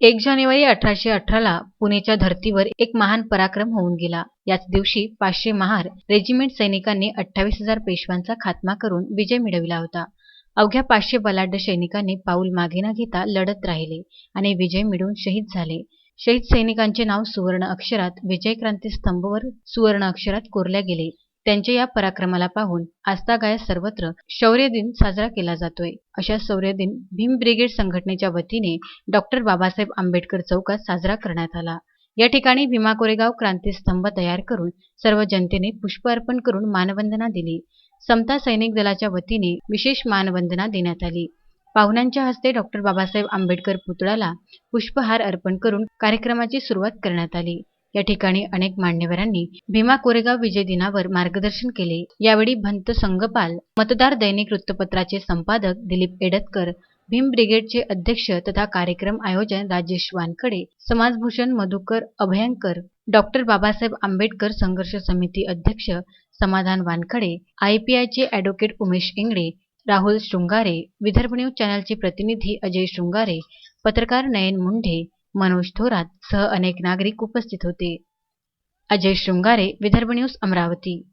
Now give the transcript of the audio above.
एक जानेवारी अठराशे अठराला पुणेच्या धर्तीवर एक महान पराक्रम होऊन गेला. याच दिवशी पाचशे महार रेजिमेंट सैनिकांनी अठ्ठावीस हजार पेशव्यांचा खात्मा करून विजय मिळविला होता. अवघ्या पाचशे बलाढ्य सैनिकांनी पाऊल मागे न घेता लढत राहिले आणि विजय मिळवून शहीद झाले. शहीद सैनिकांचे नाव सुवर्ण अक्षरात विजय क्रांती स्तंभवर सुवर्ण अक्षरात कोरल्या गेले. त्यांच्या या पराक्रमाला पाहून आजतागायत सर्वत्र शौर्य दिन साजरा केला जातोय. अशा शौर्य दिन भीम ब्रिगेड संघटनेच्या वतीने डॉक्टर बाबासाहेब आंबेडकर चौकात साजरा करण्यात आला. या ठिकाणी भीमा कोरेगाव क्रांती स्तंभ तयार करून सर्व जनतेने पुष्प अर्पण करून मानवंदना दिली. समता सैनिक दलाच्या वतीने विशेष मानवंदना देण्यात आली. पाहुण्यांच्या हस्ते डॉक्टर बाबासाहेब आंबेडकर पुतळ्याला पुष्पहार अर्पण करून कार्यक्रमाची सुरुवात करण्यात आली. या ठिकाणी अनेक मान्यवरांनी भीमा कोरेगाव विजय दिनावर मार्गदर्शन केले. यावेळी भंत संगपाल मतदार दैनिक वृत्तपत्राचे संपादक दिलीप एडतकर भीम ब्रिगेडचे अध्यक्ष तथा कार्यक्रम आयोजन राजेश वानखडे समाजभूषण मधुकर अभयंकर डॉक्टर बाबासाहेब आंबेडकर संघर्ष समिती अध्यक्ष समाधान वानखडे आयपीआयचे ॲडव्होकेट उमेश इंगडे राहुल शृंगारे विदर्भ न्यूज चॅनलचे प्रतिनिधी अजय शृंगारे पत्रकार नयन मुंढे मनोज थोरात सह अनेक नागरिक उपस्थित होते. अजय शृंगारे विदर्भ न्यूज अमरावती.